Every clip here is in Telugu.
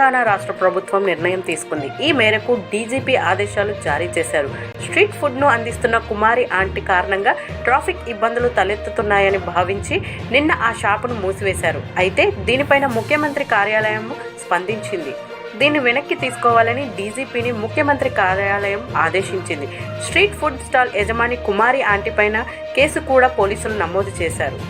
తెలంగాణ రాష్ట్ర ప్రభుత్వం నిర్ణయం తీసుకుంది. ఈ మేరకు డీజీపీ ఆదేశాలు జారీ చేశారు. స్ట్రీట్ ఫుడ్ను అందిస్తున్న కుమారి ఆంటీ కారణంగా ట్రాఫిక్ ఇబ్బందులు తలెత్తుతున్నాయని భావించి నిన్న ఆ షాపును మూసివేశారు. అయితే దీనిపైన ముఖ్యమంత్రి కార్యాలయం స్పందించింది. దీన్ని వెనక్కి తీసుకోవాలని డీజీపీని ముఖ్యమంత్రి కార్యాలయం ఆదేశించింది. స్ట్రీట్ ఫుడ్ స్టాల్ యజమాని కుమారి ఆంటీ పైన కేసు కూడా పోలీసులు నమోదు చేశారు.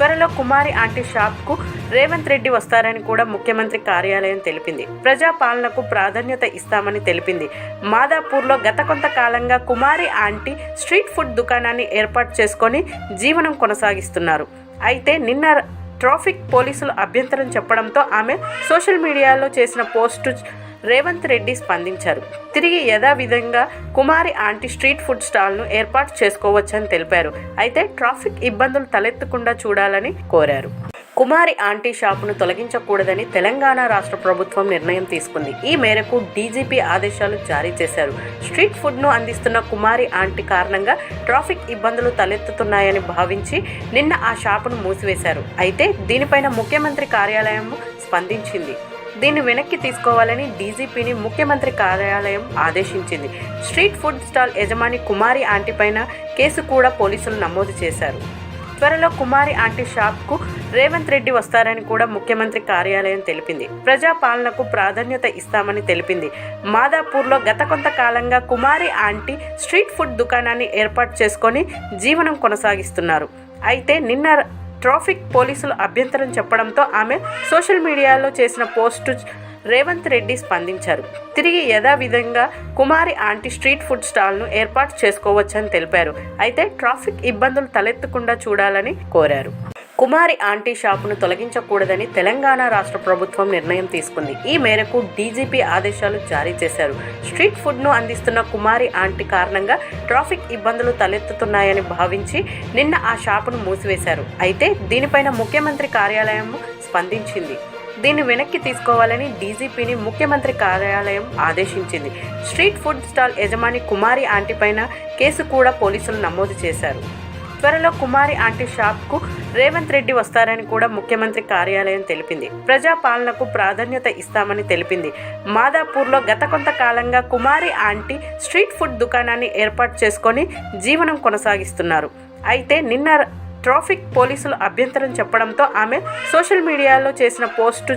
త్వరలో కుమారి ఆంటీ షాప్కు రేవంత్ రెడ్డి వస్తారని కూడా ముఖ్యమంత్రి కార్యాలయం తెలిపింది. ప్రజా పాలనకు ప్రాధాన్యత ఇస్తామని తెలిపింది. మాదాపూర్లో గత కొంతకాలంగా కుమారి ఆంటీ స్ట్రీట్ ఫుడ్ దుకాణాన్ని ఏర్పాటు చేసుకొని జీవనం కొనసాగిస్తున్నారు. అయితే నిన్న ట్రాఫిక్ పోలీసులు అభ్యంతరం చెప్పడంతో ఆమె సోషల్ మీడియాలో చేసిన పోస్టు రేవంత్ రెడ్డి స్పందించారు. తిరిగి యథావిధంగా కుమారి ఆంటీ స్ట్రీట్ ఫుడ్ స్టాల్ను ఏర్పాటు చేసుకోవచ్చని తెలిపారు. అయితే ట్రాఫిక్ ఇబ్బందులు తలెత్తకుండా చూడాలని కోరారు. కుమారి ఆంటీ షాపును తొలగించకూడదని తెలంగాణ రాష్ట్ర ప్రభుత్వం నిర్ణయం తీసుకుంది. ఈ మేరకు డీజీపీ ఆదేశాలు జారీ చేశారు. స్ట్రీట్ ఫుడ్ను అందిస్తున్న కుమారి ఆంటీ కారణంగా ట్రాఫిక్ ఇబ్బందులు తలెత్తుతున్నాయని భావించి నిన్న ఆ షాపును మూసివేశారు. అయితే దీనిపైన ముఖ్యమంత్రి కార్యాలయం స్పందించింది. దీన్ని వెనక్కి తీసుకోవాలని డీజీపీని ముఖ్యమంత్రి కార్యాలయం ఆదేశించింది. స్ట్రీట్ ఫుడ్ స్టాల్ యజమాని కుమారి ఆంటీ పైన కేసు కూడా పోలీసులు నమోదు చేశారు. త్వరలో కుమారి ఆంటీ షాప్కు రేవంత్ రెడ్డి వస్తారని కూడా ముఖ్యమంత్రి కార్యాలయం తెలిపింది. ప్రజాపాలనకు ప్రాధాన్యత ఇస్తామని తెలిపింది. మాదాపూర్లో గత కొంతకాలంగా కుమారి ఆంటీ స్ట్రీట్ ఫుడ్ దుకాణాన్ని ఏర్పాటు చేసుకొని జీవనం కొనసాగిస్తున్నారు. అయితే నిన్న ట్రాఫిక్ పోలీసులు అభ్యంతరం చెప్పడంతో ఆమె సోషల్ మీడియాలో చేసిన పోస్టు రేవంత్ రెడ్డి స్పందించారు. తిరిగి యథావిధంగా కుమారి ఆంటీ స్ట్రీట్ ఫుడ్ స్టాల్ను ఏర్పాటు చేసుకోవచ్చని తెలిపారు. అయితే ట్రాఫిక్ ఇబ్బందులు తలెత్తకుండా చూడాలని కోరారు. కుమారి ఆంటీ షాపును తొలగించకూడదని తెలంగాణ రాష్ట్ర ప్రభుత్వం నిర్ణయం తీసుకుంది. ఈ మేరకు డీజీపీ ఆదేశాలు జారీ చేశారు. స్ట్రీట్ ఫుడ్ను అందిస్తున్న కుమారి ఆంటీ కారణంగా ట్రాఫిక్ ఇబ్బందులు తలెత్తుతున్నాయని భావించి నిన్న ఆ షాపును మూసివేశారు. అయితే దీనిపైన ముఖ్యమంత్రి కార్యాలయం స్పందించింది. దీన్ని వెనక్కి తీసుకోవాలని డీజీపీని ముఖ్యమంత్రి కార్యాలయం ఆదేశించింది. స్ట్రీట్ ఫుడ్ స్టాల్ యజమాని కుమారి ఆంటీ పైన కేసు కూడా పోలీసులు నమోదు చేశారు. త్వరలో కుమారి ఆంటీ షాప్కు రేవంత్ రెడ్డి వస్తారని కూడా ముఖ్యమంత్రి కార్యాలయం తెలిపింది. ప్రజా పాలనకు ప్రాధాన్యత ఇస్తామని తెలిపింది. మాదాపూర్లో గత కొంతకాలంగా కుమారి ఆంటీ స్ట్రీట్ ఫుడ్ దుకాణాన్ని ఏర్పాటు చేసుకొని జీవనం కొనసాగిస్తున్నారు. అయితే నిన్న ట్రాఫిక్ పోలీసులు అభ్యంతరం చెప్పడంతో ఆమె సోషల్ మీడియాలో చేసిన పోస్టు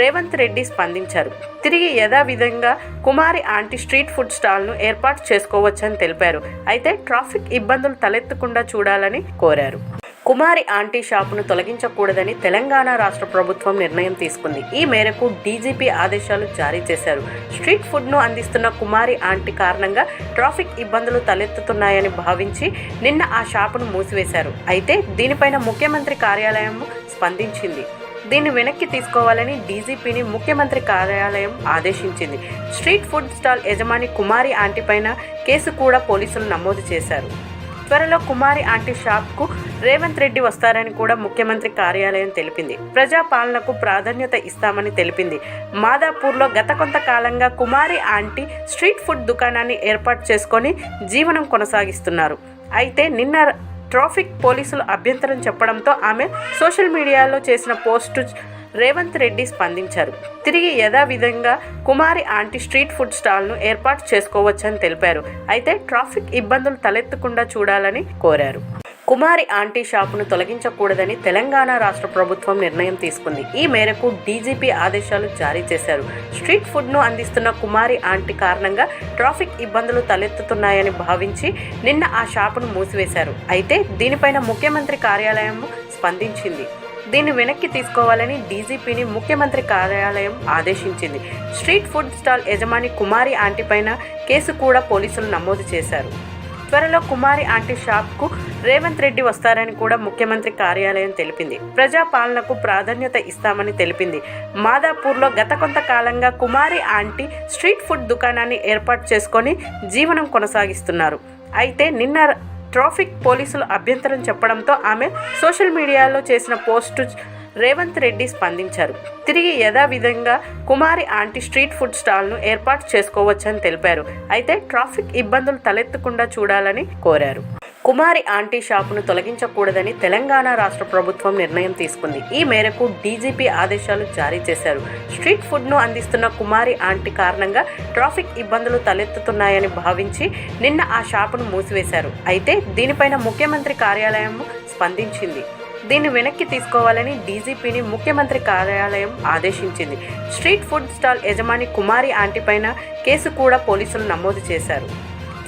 రేవంత్ రెడ్డి స్పందించారు. తిరిగి యథావిధంగా కుమారి ఆంటీ స్ట్రీట్ ఫుడ్ స్టాల్ను ఏర్పాటు చేసుకోవచ్చని తెలిపారు. అయితే ట్రాఫిక్ ఇబ్బందులు తలెత్తకుండా చూడాలని కోరారు. కుమారి ఆంటీ షాపును తొలగించకూడదని తెలంగాణ రాష్ట్ర ప్రభుత్వం నిర్ణయం తీసుకుంది. ఈ మేరకు డీజీపీ ఆదేశాలు జారీ చేశారు. స్ట్రీట్ ఫుడ్ను అందిస్తున్న కుమారి ఆంటీ కారణంగా ట్రాఫిక్ ఇబ్బందులు తలెత్తుతున్నాయని భావించి నిన్న ఆ షాపును మూసివేశారు. అయితే దీనిపైన ముఖ్యమంత్రి కార్యాలయం స్పందించింది. దీన్ని వెనక్కి తీసుకోవాలని డీజీపీని ముఖ్యమంత్రి కార్యాలయం ఆదేశించింది. స్ట్రీట్ ఫుడ్ స్టాల్ యజమాని కుమారి ఆంటీ పైన కేసు కూడా పోలీసులు నమోదు చేశారు. త్వరలో కుమారి ఆంటీ షాప్కు రేవంత్ రెడ్డి వస్తారని కూడా ముఖ్యమంత్రి కార్యాలయం తెలిపింది. ప్రజాపాలనకు ప్రాధాన్యత ఇస్తామని తెలిపింది. మాదాపూర్లో గత కొంతకాలంగా కుమారి ఆంటీ స్ట్రీట్ ఫుడ్ దుకాణాన్ని ఏర్పాటు చేసుకొని జీవనం కొనసాగిస్తున్నారు. అయితే నిన్న ట్రాఫిక్ పోలీసులు అభ్యంతరం చెప్పడంతో ఆమె సోషల్ మీడియాలో చేసిన పోస్టు రేవంత్ రెడ్డి స్పందించారు. తిరిగి యథావిధంగా కుమారి ఆంటీ స్ట్రీట్ ఫుడ్ స్టాల్ను ఏర్పాటు చేసుకోవచ్చని తెలిపారు. అయితే ట్రాఫిక్ ఇబ్బందులు తలెత్తకుండా చూడాలని కోరారు. కుమారి ఆంటీ షాపును తొలగించకూడదని తెలంగాణ రాష్ట్ర ప్రభుత్వం నిర్ణయం తీసుకుంది. ఈ మేరకు డీజీపీ ఆదేశాలు జారీ చేశారు. స్ట్రీట్ ఫుడ్ను అందిస్తున్న కుమారి ఆంటీ కారణంగా ట్రాఫిక్ ఇబ్బందులు తలెత్తుతున్నాయని భావించి నిన్న ఆ షాపును మూసివేశారు. అయితే దీనిపైన ముఖ్యమంత్రి కార్యాలయం స్పందించింది. దీన్ని వెనక్కి తీసుకోవాలని డీజీపీని ముఖ్యమంత్రి కార్యాలయం ఆదేశించింది. స్ట్రీట్ ఫుడ్ స్టాల్ యజమాని కుమారి ఆంటీ పైన కేసు కూడా పోలీసులు నమోదు చేశారు. త్వరలో కుమారి ఆంటీ షాప్కు రేవంత్ రెడ్డి వస్తారని కూడా ముఖ్యమంత్రి కార్యాలయం తెలిపింది. ప్రజా పాలనకు ప్రాధాన్యత ఇస్తామని తెలిపింది. మాదాపూర్లో గత కొంతకాలంగా కుమారి ఆంటీ స్ట్రీట్ ఫుడ్ దుకాణాన్ని ఏర్పాటు చేసుకొని జీవనం కొనసాగిస్తున్నారు. అయితే నిన్న ట్రాఫిక్ పోలీసులు అభ్యంతరం చెప్పడంతో ఆమె సోషల్ మీడియాలో చేసిన పోస్టు రేవంత్ రెడ్డి స్పందించారు. తిరిగి యథావిధంగా కుమారి ఆంటీ స్ట్రీట్ ఫుడ్ స్టాల్ను ఏర్పాటు చేసుకోవచ్చని తెలిపారు. అయితే ట్రాఫిక్ ఇబ్బందులు తలెత్తకుండా చూడాలని కోరారు. కుమారి ఆంటీ షాపును తొలగించకూడదని తెలంగాణ రాష్ట్ర ప్రభుత్వం నిర్ణయం తీసుకుంది. ఈ మేరకు డీజీపీ ఆదేశాలు జారీ చేశారు. స్ట్రీట్ ఫుడ్ను అందిస్తున్న కుమారి ఆంటీ కారణంగా ట్రాఫిక్ ఇబ్బందులు తలెత్తుతున్నాయని భావించి నిన్న ఆ షాపును మూసివేశారు. అయితే దీనిపైన ముఖ్యమంత్రి కార్యాలయం స్పందించింది. దీన్ని వెనక్కి తీసుకోవాలని డీజీపీని ముఖ్యమంత్రి కార్యాలయం ఆదేశించింది. స్ట్రీట్ ఫుడ్ స్టాల్ యజమాని కుమారి ఆంటీ పైన కేసు కూడా పోలీసులు నమోదు చేశారు.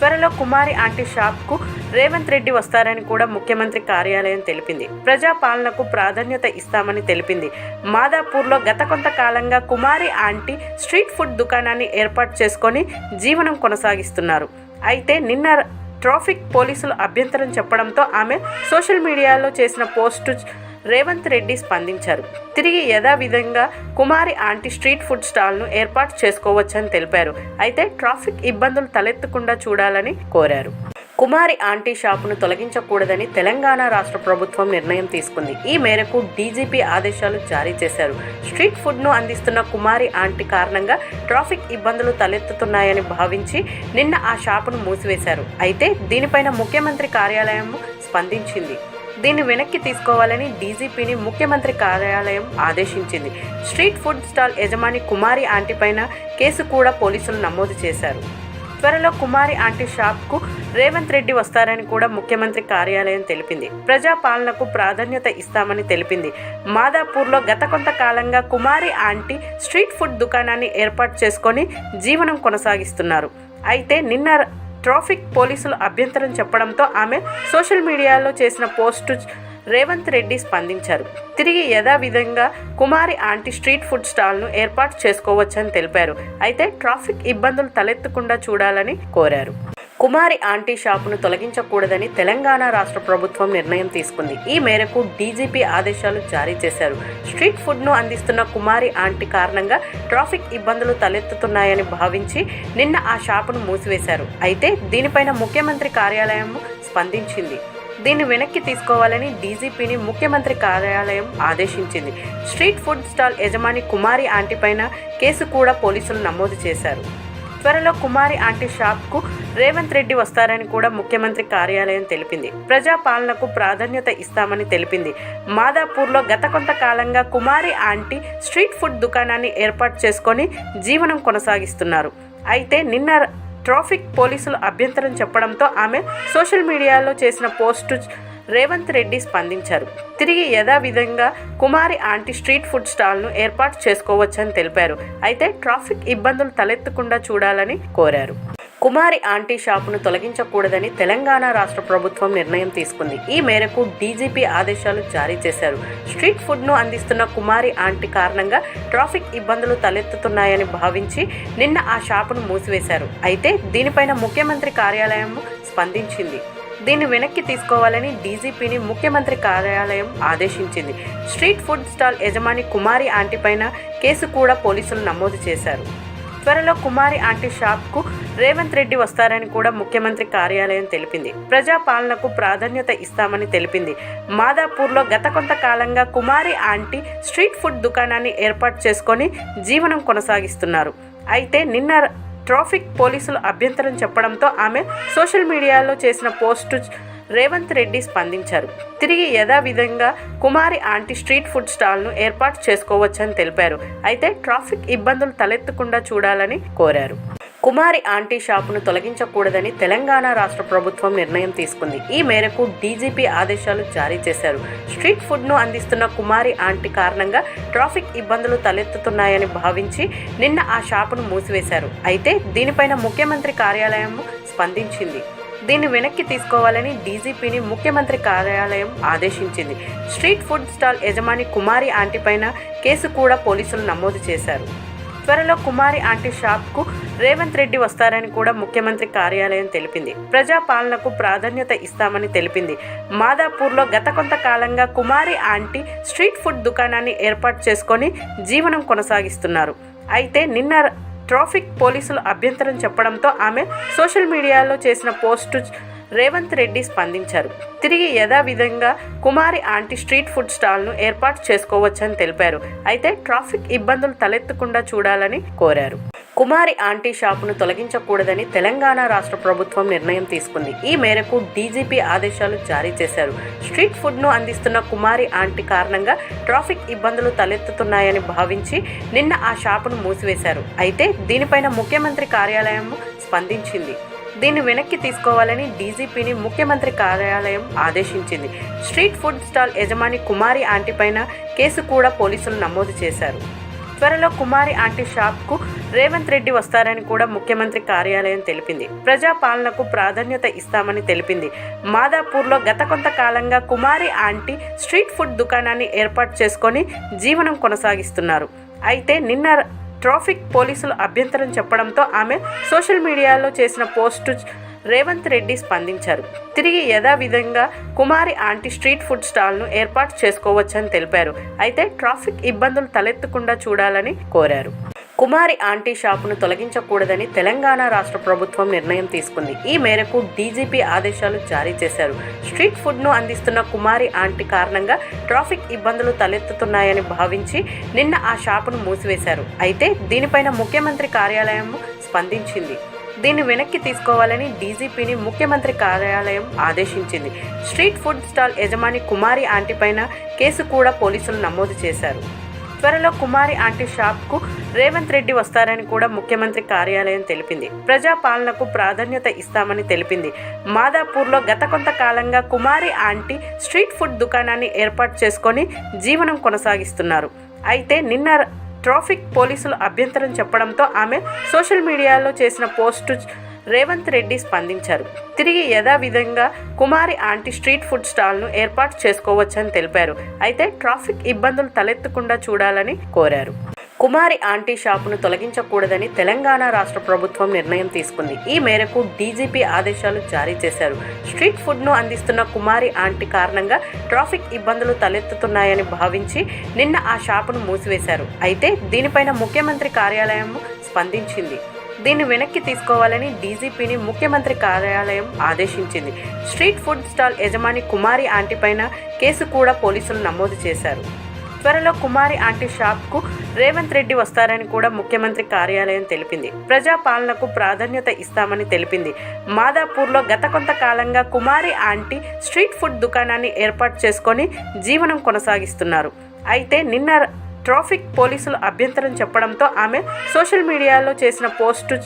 త్వరలో కుమారి ఆంటీ షాప్కు రేవంత్ రెడ్డి వస్తారని కూడా ముఖ్యమంత్రి కార్యాలయం తెలిపింది. ప్రజాపాలనకు ప్రాధాన్యత ఇస్తామని తెలిపింది. మాదాపూర్లో గత కొంతకాలంగా కుమారి ఆంటీ స్ట్రీట్ ఫుడ్ దుకాణాన్ని ఏర్పాటు చేసుకొని జీవనం కొనసాగిస్తున్నారు. అయితే నిన్న ట్రాఫిక్ పోలీసులు అభ్యంతరం చెప్పడంతో ఆమె సోషల్ మీడియాలో చేసిన పోస్టు రేవంత్ రెడ్డి స్పందించారు. తిరిగి యథావిధంగా కుమారి ఆంటీ స్ట్రీట్ ఫుడ్ స్టాల్ను ఏర్పాటు చేసుకోవచ్చని తెలిపారు. అయితే ట్రాఫిక్ ఇబ్బందులు తలెత్తకుండా చూడాలని కోరారు. కుమారి ఆంటీ షాపును తొలగించకూడదని తెలంగాణ రాష్ట్ర ప్రభుత్వం నిర్ణయం తీసుకుంది. ఈ మేరకు డీజీపీ ఆదేశాలు జారీ చేశారు. స్ట్రీట్ ఫుడ్ను అందిస్తున్న కుమారి ఆంటీ కారణంగా ట్రాఫిక్ ఇబ్బందులు తలెత్తుతున్నాయని భావించి నిన్న ఆ షాపును మూసివేశారు. అయితే దీనిపైన ముఖ్యమంత్రి కార్యాలయం స్పందించింది. దీన్ని వెనక్కి తీసుకోవాలని డీజీపీని ముఖ్యమంత్రి కార్యాలయం ఆదేశించింది. స్ట్రీట్ ఫుడ్ స్టాల్ యజమాని కుమారి ఆంటీ పైన కేసు కూడా పోలీసులు నమోదు చేశారు. త్వరలో కుమారి ఆంటీ షాప్కు రేవంత్ రెడ్డి వస్తారని కూడా ముఖ్యమంత్రి కార్యాలయం తెలిపింది. ప్రజా పాలనకు ప్రాధాన్యత ఇస్తామని తెలిపింది. మాదాపూర్లో గత కొంతకాలంగా కుమారి ఆంటీ స్ట్రీట్ ఫుడ్ దుకాణాన్ని ఏర్పాటు చేసుకొని జీవనం కొనసాగిస్తున్నారు. అయితే నిన్న ట్రాఫిక్ పోలీసులు అభ్యంతరం చెప్పడంతో ఆమె సోషల్ మీడియాలో చేసిన పోస్టు రేవంత్ రెడ్డి స్పందించారు. తిరిగి యథావిధంగా కుమారి ఆంటీ స్ట్రీట్ ఫుడ్ స్టాల్ను ఏర్పాటు చేసుకోవచ్చని తెలిపారు. అయితే ట్రాఫిక్ ఇబ్బందులు తలెత్తకుండా చూడాలని కోరారు. కుమారి ఆంటీ షాపును తొలగించకూడదని తెలంగాణ రాష్ట్ర ప్రభుత్వం నిర్ణయం తీసుకుంది. ఈ మేరకు డీజీపీ ఆదేశాలు జారీ చేశారు. స్ట్రీట్ ఫుడ్ను అందిస్తున్న కుమారి ఆంటీ కారణంగా ట్రాఫిక్ ఇబ్బందులు తలెత్తుతున్నాయని భావించి నిన్న ఆ షాపును మూసివేశారు. అయితే దీనిపైన ముఖ్యమంత్రి కార్యాలయం స్పందించింది. దీన్ని వెనక్కి తీసుకోవాలని డీజీపీని ముఖ్యమంత్రి కార్యాలయం ఆదేశించింది. స్ట్రీట్ ఫుడ్ స్టాల్ యజమాని కుమారి ఆంటీ పైన కేసు కూడా పోలీసులు నమోదు చేశారు. త్వరలో కుమారి ఆంటీ షాప్కు రేవంత్ రెడ్డి వస్తారని కూడా ముఖ్యమంత్రి కార్యాలయం తెలిపింది. ప్రజా పాలనకు ప్రాధాన్యత ఇస్తామని తెలిపింది. మాదాపూర్లో గత కొంతకాలంగా కుమారి ఆంటీ స్ట్రీట్ ఫుడ్ దుకాణాన్ని ఏర్పాటు చేసుకొని జీవనం కొనసాగిస్తున్నారు. అయితే నిన్న ట్రాఫిక్ పోలీసులు అభ్యంతరం చెప్పడంతో ఆమె సోషల్ మీడియాలో చేసిన పోస్టు రేవంత్ రెడ్డి స్పందించారు. తిరిగి యథావిధంగా కుమారి ఆంటీ స్ట్రీట్ ఫుడ్ స్టాల్ను ఏర్పాటు చేసుకోవచ్చని తెలిపారు. అయితే ట్రాఫిక్ ఇబ్బందులు తలెత్తకుండా చూడాలని కోరారు. కుమారి ఆంటీ షాపును తొలగించకూడదని తెలంగాణ రాష్ట్ర ప్రభుత్వం నిర్ణయం తీసుకుంది. ఈ మేరకు డీజీపీ ఆదేశాలు జారీ చేశారు. స్ట్రీట్ ఫుడ్ను అందిస్తున్న కుమారి ఆంటీ కారణంగా ట్రాఫిక్ ఇబ్బందులు తలెత్తుతున్నాయని భావించి నిన్న ఆ షాపును మూసివేశారు. అయితే దీనిపైన ముఖ్యమంత్రి కార్యాలయం స్పందించింది. దీన్ని వెనక్కి తీసుకోవాలని డీజీపీని ముఖ్యమంత్రి కార్యాలయం ఆదేశించింది. స్ట్రీట్ ఫుడ్ స్టాల్ యజమాని కుమారి ఆంటీ పైన కేసు కూడా పోలీసులు నమోదు చేశారు. త్వరలో కుమారి ఆంటీ షాప్కు రేవంత్ రెడ్డి వస్తారని కూడా ముఖ్యమంత్రి కార్యాలయం తెలిపింది. ప్రజా పాలనకు ప్రాధాన్యత ఇస్తామని తెలిపింది. మాదాపూర్లో గత కొంతకాలంగా కుమారి ఆంటీ స్ట్రీట్ ఫుడ్ దుకాణాన్ని ఏర్పాటు చేసుకొని జీవనం కొనసాగిస్తున్నారు. అయితే నిన్న ట్రాఫిక్ పోలీసులు అభ్యంతరం చెప్పడంతో ఆమె సోషల్ మీడియాలో చేసిన పోస్టు రేవంత్ రెడ్డి స్పందించారు. తిరిగి యథావిధంగా కుమారి ఆంటీ స్ట్రీట్ ఫుడ్ స్టాల్ను ఏర్పాటు చేసుకోవచ్చని తెలిపారు. అయితే ట్రాఫిక్ ఇబ్బందులు తలెత్తకుండా చూడాలని కోరారు. కుమారి ఆంటీ షాపును తొలగించకూడదని తెలంగాణ రాష్ట్ర ప్రభుత్వం నిర్ణయం తీసుకుంది. ఈ మేరకు డీజీపీ ఆదేశాలు జారీ చేశారు. స్ట్రీట్ ఫుడ్ను అందిస్తున్న కుమారి ఆంటీ కారణంగా ట్రాఫిక్ ఇబ్బందులు తలెత్తుతున్నాయని భావించి నిన్న ఆ షాపును మూసివేశారు. అయితే దీనిపైన ముఖ్యమంత్రి కార్యాలయం స్పందించింది. దీన్ని వెనక్కి తీసుకోవాలని డీజీపీని ముఖ్యమంత్రి కార్యాలయం ఆదేశించింది. స్ట్రీట్ ఫుడ్ స్టాల్ యజమాని కుమారి ఆంటీ పైన కేసు కూడా పోలీసులు నమోదు చేశారు. త్వరలో కుమారి ఆంటీ షాప్కు రేవంత్ రెడ్డి వస్తారని కూడా ముఖ్యమంత్రి కార్యాలయం తెలిపింది. ప్రజా పాలనకు ప్రాధాన్యత ఇస్తామని తెలిపింది. మాదాపూర్లో గత కొంతకాలంగా కుమారి ఆంటీ స్ట్రీట్ ఫుడ్ దుకాణాన్ని ఏర్పాటు చేసుకొని జీవనం కొనసాగిస్తున్నారు. అయితే నిన్న ట్రాఫిక్ పోలీసులు అభ్యంతరం చెప్పడంతో ఆమె సోషల్ మీడియాలో చేసిన పోస్టు రేవంత్ రెడ్డి స్పందించారు. తిరిగి యథావిధంగా కుమారి ఆంటీ స్ట్రీట్ ఫుడ్ స్టాల్ను ఏర్పాటు చేసుకోవచ్చని తెలిపారు. అయితే ట్రాఫిక్ ఇబ్బందులు తలెత్తకుండా చూడాలని కోరారు. కుమారి ఆంటీ షాపును తొలగించకూడదని తెలంగాణ రాష్ట్ర ప్రభుత్వం నిర్ణయం తీసుకుంది. ఈ మేరకు డీజీపీ ఆదేశాలు జారీ చేశారు. స్ట్రీట్ ఫుడ్ను అందిస్తున్న కుమారి ఆంటీ కారణంగా ట్రాఫిక్ ఇబ్బందులు తలెత్తుతున్నాయని భావించి నిన్న ఆ షాపును మూసివేశారు. అయితే దీనిపైన ముఖ్యమంత్రి కార్యాలయం స్పందించింది. దీన్ని వెనక్కి తీసుకోవాలని డీజీపీని ముఖ్యమంత్రి కార్యాలయం ఆదేశించింది. స్ట్రీట్ ఫుడ్ స్టాల్ యజమాని కుమారి ఆంటీ పైన కేసు కూడా పోలీసులు నమోదు చేశారు. త్వరలో కుమారి ఆంటీ షాప్కు రేవంత్ రెడ్డి వస్తారని కూడా ముఖ్యమంత్రి కార్యాలయం తెలిపింది. ప్రజా పాలనకు ప్రాధాన్యత ఇస్తామని తెలిపింది. మాదాపూర్లో గత కొంతకాలంగా కుమారి ఆంటీ స్ట్రీట్ ఫుడ్ దుకాణాన్ని ఏర్పాటు చేసుకొని జీవనం కొనసాగిస్తున్నారు. అయితే నిన్న ట్రాఫిక్ పోలీసులు అభ్యంతరం చెప్పడంతో ఆమె సోషల్ మీడియాలో చేసిన పోస్టు రేవంత్ రెడ్డి స్పందించారు. తిరిగి యథావిధంగా కుమారి ఆంటీ స్ట్రీట్ ఫుడ్ స్టాల్ను ఏర్పాటు చేసుకోవచ్చని తెలిపారు. అయితే ట్రాఫిక్ ఇబ్బందులు తలెత్తకుండా చూడాలని కోరారు. కుమారి ఆంటీ షాపును తొలగించకూడదని తెలంగాణ రాష్ట్ర ప్రభుత్వం నిర్ణయం తీసుకుంది. ఈ మేరకు డీజీపీ ఆదేశాలు జారీ చేశారు. స్ట్రీట్ ఫుడ్ను అందిస్తున్న కుమారి ఆంటీ కారణంగా ట్రాఫిక్ ఇబ్బందులు తలెత్తుతున్నాయని భావించి నిన్న ఆ షాపును మూసివేశారు. అయితే దీనిపైన ముఖ్యమంత్రి కార్యాలయం స్పందించింది. దీన్ని వెనక్కి తీసుకోవాలని డీజీపీని ముఖ్యమంత్రి కార్యాలయం ఆదేశించింది. స్ట్రీట్ ఫుడ్ స్టాల్ యజమాని కుమారి ఆంటీ పైన కేసు కూడా పోలీసులు నమోదు చేశారు. త్వరలో కుమారి ఆంటీ షాప్కు రేవంత్ రెడ్డి వస్తారని కూడా ముఖ్యమంత్రి కార్యాలయం తెలిపింది. ప్రజాపాలనకు ప్రాధాన్యత ఇస్తామని తెలిపింది. మాదాపూర్లో గత కొంతకాలంగా కుమారి ఆంటీ స్ట్రీట్ ఫుడ్ దుకాణాన్ని ఏర్పాటు చేసుకొని జీవనం కొనసాగిస్తున్నారు. అయితే నిన్న ట్రాఫిక్ పోలీసులు అభ్యంతరం చెప్పడంతో ఆమె సోషల్ మీడియాలో చేసిన పోస్టు రేవంత్ రెడ్డి స్పందించారు. తిరిగి యథావిధంగా కుమారి ఆంటీ స్ట్రీట్ ఫుడ్ స్టాల్ను ఏర్పాటు చేసుకోవచ్చని తెలిపారు. అయితే ట్రాఫిక్ ఇబ్బందులు తలెత్తకుండా చూడాలని కోరారు. కుమారి ఆంటీ షాపును తొలగించకూడదని తెలంగాణ రాష్ట్ర ప్రభుత్వం నిర్ణయం తీసుకుంది. ఈ మేరకు డీజీపీ ఆదేశాలు జారీ చేశారు. స్ట్రీట్ ఫుడ్ను అందిస్తున్న కుమారి ఆంటీ కారణంగా ట్రాఫిక్ ఇబ్బందులు తలెత్తుతున్నాయని భావించి నిన్న ఆ షాపును మూసివేశారు. అయితే దీనిపైన ముఖ్యమంత్రి కార్యాలయం స్పందించింది. దీన్ని వెనక్కి తీసుకోవాలని డీజీపీని ముఖ్యమంత్రి కార్యాలయం ఆదేశించింది. స్ట్రీట్ ఫుడ్ స్టాల్ యజమాని కుమారి ఆంటీ పైన కేసు కూడా పోలీసులు నమోదు చేశారు. త్వరలో కుమారి ఆంటీ షాప్కు రేవంత్ రెడ్డి వస్తారని కూడా ముఖ్యమంత్రి కార్యాలయం తెలిపింది. ప్రజా పాలనకు ప్రాధాన్యత ఇస్తామని తెలిపింది. మాదాపూర్లో గత కొంతకాలంగా కుమారి ఆంటీ స్ట్రీట్ ఫుడ్ దుకాణాన్ని ఏర్పాటు చేసుకొని జీవనం కొనసాగిస్తున్నారు. అయితే నిన్న ట్రాఫిక్ పోలీసులు అభ్యంతరం చెప్పడంతో ఆమె సోషల్ మీడియాలో చేసిన పోస్టు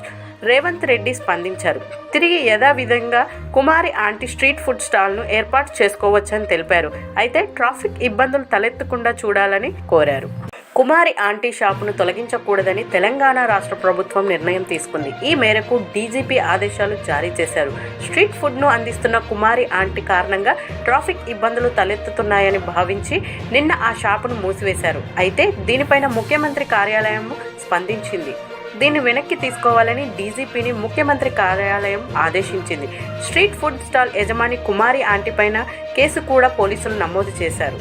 రేవంత్ రెడ్డి స్పందించారు. తిరిగి యథావిధంగా కుమారి ఆంటీ స్ట్రీట్ ఫుడ్ స్టాల్ను ఏర్పాటు చేసుకోవచ్చని తెలిపారు. అయితే ట్రాఫిక్ ఇబ్బందులు తలెత్తకుండా చూడాలని కోరారు. కుమారి ఆంటీ షాపును తొలగించకూడదని తెలంగాణ రాష్ట్ర ప్రభుత్వం నిర్ణయం తీసుకుంది. ఈ మేరకు డీజీపీ ఆదేశాలు జారీ చేశారు. స్ట్రీట్ ఫుడ్ను అందిస్తున్న కుమారి ఆంటీ కారణంగా ట్రాఫిక్ ఇబ్బందులు తలెత్తుతున్నాయని భావించి నిన్న ఆ షాపును మూసివేశారు. అయితే దీనిపైన ముఖ్యమంత్రి కార్యాలయం స్పందించింది. దీన్ని వెనక్కి తీసుకోవాలని డీజీపీని ముఖ్యమంత్రి కార్యాలయం ఆదేశించింది. స్ట్రీట్ ఫుడ్ స్టాల్ యజమాని కుమారి ఆంటీ పైన కేసు కూడా పోలీసులు నమోదు చేశారు.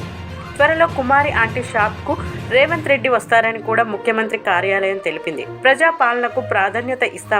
త్వరలో కుమారి ఆంటీ షాప్కు రేవంత్ రెడ్డి వస్తారని కూడా ముఖ్యమంత్రి కార్యాలయం తెలిపింది. ప్రజా పాలనకు ప్రాధాన్యత ఇస్తాం